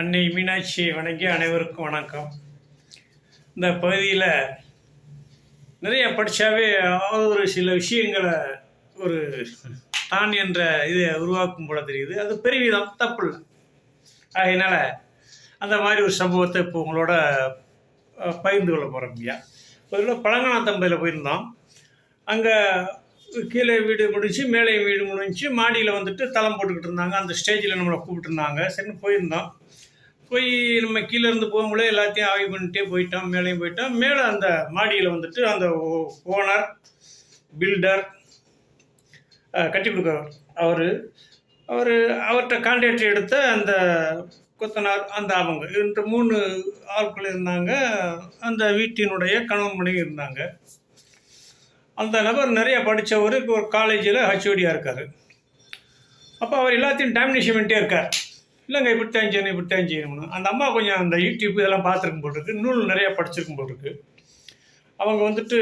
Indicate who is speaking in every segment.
Speaker 1: அன்னை மீனாட்சியை வணங்கி அனைவருக்கும் வணக்கம். இந்த பகுதியில் நிறைய படித்தாவே ஒரு சில விஷயங்களை ஒரு தான் என்ற இதை உருவாக்கும் போல தெரியுது. அது பெருவிதம் தப்பு இல்லை. அதனால் அந்த மாதிரி ஒரு சம்பவத்தை இப்போ உங்களோட பகிர்ந்து கொள்ள போகிறோம் ஐயா. ஒரு பழங்கனாத்தம்பதியில் போயிருந்தோம். அங்கே கீழே வீடு முடிஞ்சு மேலே வீடு முடிஞ்சு மாடியில் வந்துட்டு தளம் போட்டுக்கிட்டு இருந்தாங்க. அந்த ஸ்டேஜில் நம்மளை கூப்பிட்டுருந்தாங்க சரின்னு போயிருந்தோம். போய் நம்ம கீழே இருந்து எல்லாத்தையும் ஆய்வு பண்ணிட்டே போயிட்டோம் மேலேயும் போயிட்டோம். மேலே அந்த மாடியில் வந்துட்டு அந்த ஓனர் பில்டர் கட்டி கொடுக்குறவர். அவர் அவர் அவர்கிட்ட கான்ட்ராக்ட் எடுத்த அந்த கொத்தனார் அந்த அவங்க. இந்த மூணு ஆட்கள் இருந்தாங்க. அந்த வீட்டினுடைய கணவன் மனைவி இருந்தாங்க. அந்த நபர் நிறைய படித்தவர் இப்போ ஒரு காலேஜில் ஹச்ஓடியாக இருக்கார். அப்போ அவர் எல்லாத்தையும் டாமினேஷன் பண்ணிட்டே இருக்கார். இல்லைங்க இப்படித்தான் செய்யணும் இப்படித்தான் செய்யணும்னு. அந்த அம்மா கொஞ்சம் அந்த யூடியூப் இதெல்லாம் பார்த்துருக்கும் போல் நூல் நிறையா படிச்சிருக்கும் போல் அவங்க வந்துட்டு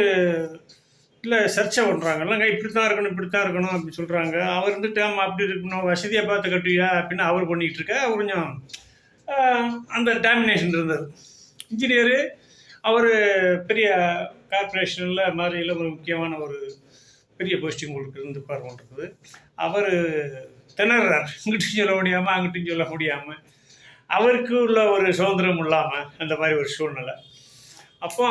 Speaker 1: இல்லை சர்ச்சை பண்ணுறாங்க இல்லைங்க இப்படி தான் இருக்கணும் இப்படி தான் இருக்கணும் அப்படி சொல்கிறாங்க அவர் வந்துட்டு ஆமாம் அப்படி இருக்கணும் வசதியாக பார்த்து கட்டுவியா? அப்படின்னு அவர் பண்ணிகிட்டு இருக்க அவர் கொஞ்சம் அந்த டாமினேஷன் இருந்தது. இன்ஜினியரு அவர் பெரிய கார்பரேஷனில் மாதிரியில் ஒரு முக்கியமான ஒரு பெரிய போஸ்டிங் உங்களுக்கு இருந்து இருக்குது அவர் திணறார். இங்கிட்டும் சொல்ல முடியாமல் அங்கிட்டும் சொல்ல முடியாமல் அவருக்கு உள்ள ஒரு சுதந்திரம் இல்லாமல் அந்த மாதிரி ஒரு சூழ்நிலை. அப்போ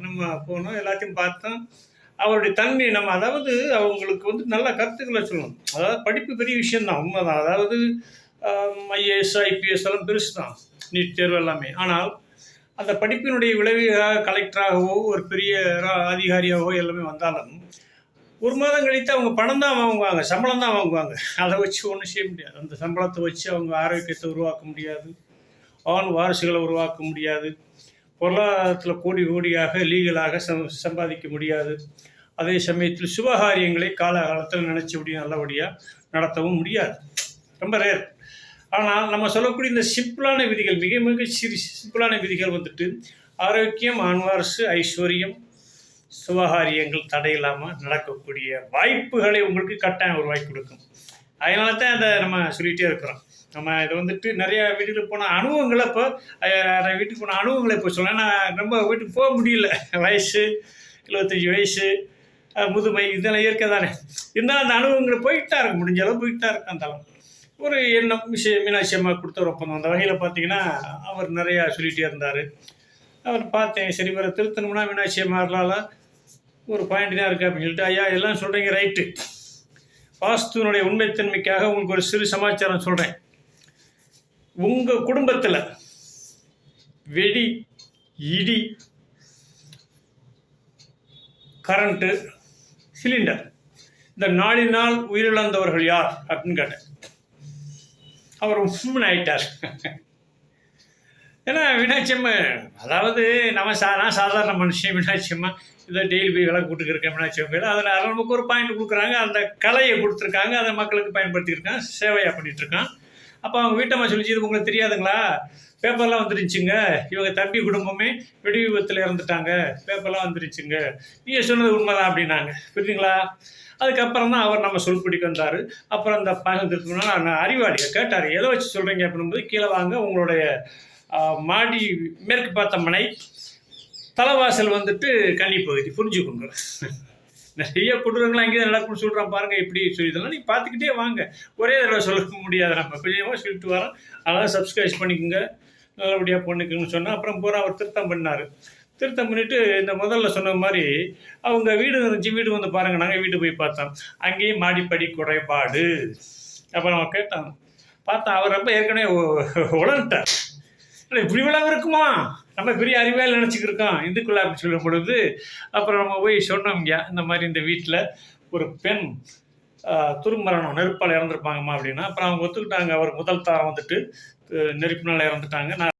Speaker 1: நம்ம போனோம் எல்லாத்தையும் பார்த்தோம். அவருடைய தன்மை நம்ம அதாவது அவங்களுக்கு வந்து நல்ல கருத்துக்களை சொல்லணும். அதாவது படிப்பு பெரிய விஷயந்தான் உண்மைதான். அதாவது ஐஏஎஸ் ஐபிஎஸ் எல்லாம் பெருசு தான் நீட் தேர்வு எல்லாமே. ஆனால் அந்த படிப்பினுடைய விளைவாக கலெக்டராகவோ ஒரு பெரிய ரா- அதிகாரியாகவோ எல்லாமே வந்தாலும் ஒரு மாதம் கழித்து அவங்க பணம் தான் வாங்குவாங்க சம்பளம் தான் வாங்குவாங்க. அதை வச்சு ஒன்றும் செய்ய முடியாது. அந்த சம்பளத்தை வச்சு அவங்க ஆரோக்கியத்தை உருவாக்க முடியாது. ஆண் வாரிசுகளை உருவாக்க முடியாது. பொருளாதாரத்தில் கோடி கோடியாக லீகலாக சம் சம்பாதிக்க முடியாது. அதே சமயத்தில் சுபகாரியங்களை காலகாலத்தில் நினச்சபடியும் நல்லபடியாக நடத்தவும் முடியாது. ரொம்ப ரேர் ஆனால் நம்ம சொல்லக்கூடிய இந்த சிம்பிளான விதிகள் மிக மிக சிறு சிம்பிளான விதிகள் வந்துட்டு ஆரோக்கியம் ஆண்வாரசு ஐஸ்வர்யம் சுபகாரியங்கள் தடையில்லாமல் நடக்கக்கூடிய வாய்ப்புகளை உங்களுக்கு கட்டாயம் உருவாக்கி கொடுக்கும். அதனால தான் அதை நம்ம சொல்லிகிட்டே இருக்கிறோம். நம்ம இதை வந்துட்டு நிறையா வீட்டுக்கு போன அனுபவங்களை இப்போ வீட்டுக்கு போன அனுபவங்களை இப்போ சொல்ல நான் ரொம்ப வீட்டுக்கு போக முடியல. வயசு எழுபத்தஞ்சி வயசு முதுமை இதெல்லாம் இயற்கை தானே. இருந்தாலும் அந்த அனுபவங்களை போயிட்டு தான் இருக்கு முடிஞ்ச அளவு போயிட்டு தான் அந்த அளவு. ஒரு எண்ணம் விஷய மீனாட்சி அம்மா கொடுத்த ஒரு ஒப்பந்தம். அந்த வகையில் பார்த்தீங்கன்னா அவர் நிறையா சொல்லிகிட்டே இருந்தார். அவர் பார்த்தேன் சரி வர திருத்தணும்னா மீனாட்சி அம்மாளால் ஒரு பாயிண்ட்னா தான் இருக்குது அப்படின்னு சொல்லிட்டு ஐயா எல்லாம் சொல்கிறீங்க ரைட்டு வாஸ்துவனுடைய உண்மைத்தன்மைக்காக உங்களுக்கு ஒரு சிறு சமாச்சாரம் சொல்கிறேன் உங்கள் குடும்பத்தில் வெடி இடி கரண்ட்டு சிலிண்டர் இந்த நாளினால் உயிரிழந்தவர்கள் யார் அப்படின்னு கேட்டேன். அவர் உண்மை ஆயிட்டார். ஏன்னா மீனாட்சியம்மா அதாவது நம்ம சா நான் சாதாரண மனுஷன் மீனாட்சியம்மா இதை டெய்லி போய் விளக்கு கூட்டுக்கிருக்கேன் மீனாட்சியம்மா அதில் நமக்கு ஒரு பாயிண்ட் கொடுக்குறாங்க அந்த கலையை கொடுத்துருக்காங்க அதை மக்களுக்கு பயன்படுத்தியிருக்கான் சேவையாக பண்ணிகிட்ருக்கான் அப்போ அவங்க வீட்டம்மா சொல்லிச்சு இது உங்களுக்கு தெரியாதுங்களா? பேப்பர்லாம் வந்துருச்சுங்க. இவங்க தம்பி குடும்பமே வெடி விபத்தில் இறந்துட்டாங்க. பேப்பர்லாம் வந்துருச்சுங்க. நீங்கள் சொன்னது உண்மைதான் அப்படின்னாங்க. புரியுதுங்களா? அதுக்கப்புறம் தான் அவர் நம்ம சொல்படிக்கு வந்தார். அப்புறம் அந்த பயணத்திற்கு திருத்தணும்னா அறிவாளியை கேட்டார் எதை வச்சு சொல்கிறீங்க அப்படின்னும்போது கீழே வாங்க உங்களுடைய மாடி மேற்கு பார்த்த மனை தலைவாசல் வந்துட்டு கன்னி பகுதி புரிஞ்சுக்கோங்க நிறைய கொடூரங்கள் அங்கேயே நடக்கும்னு சொல்கிறான் பாருங்கள் எப்படி சொல்லிதெல்லாம் நீங்கள் பார்த்துக்கிட்டே வாங்க. ஒரே தடவை சொல்ல முடியாது. நம்ம கொஞ்சமாக சொல்லிட்டு வரோம். அதெல்லாம் சப்ஸ்கிரைப் பண்ணிக்கோங்க. நல்லபடியாக பண்ணிக்கோங்கன்னு சொன்னால் அப்புறம் பூரா அவர் திருத்தம் பண்ணார். திருத்தம் பண்ணிட்டு இந்த முதல்ல சொன்ன மாதிரி அவங்க வீடு இருந்துச்சு வீடு வந்து பாருங்கள் நாங்கள் வீடு போய் பார்த்தோம். அங்கேயும் மாடிப்படி குறைபாடு. அப்புறம் அவன் கேட்டான் பார்த்தா அவர் ரொம்ப ஏற்கனவே உ- இல்லை இப்படி இருக்குமா? நம்ம பெரிய அறிவியல் நினச்சிக்கிருக்கோம் இந்துக்குள்ள அப்படி சொல்லும் பொழுது அப்புறம் நம்ம போய் சொன்னோம் இங்கே இந்த மாதிரி இந்த வீட்டில் ஒரு பெண் துருமரணம் நெருப்பால் இறந்துருப்பாங்கம்மா அப்படின்னா அப்புறம் அவங்க ஒத்துக்கிட்டாங்க. அவர் முதல் தாரம் வந்துட்டு நெருப்பினால் இறந்துட்டாங்க. நான்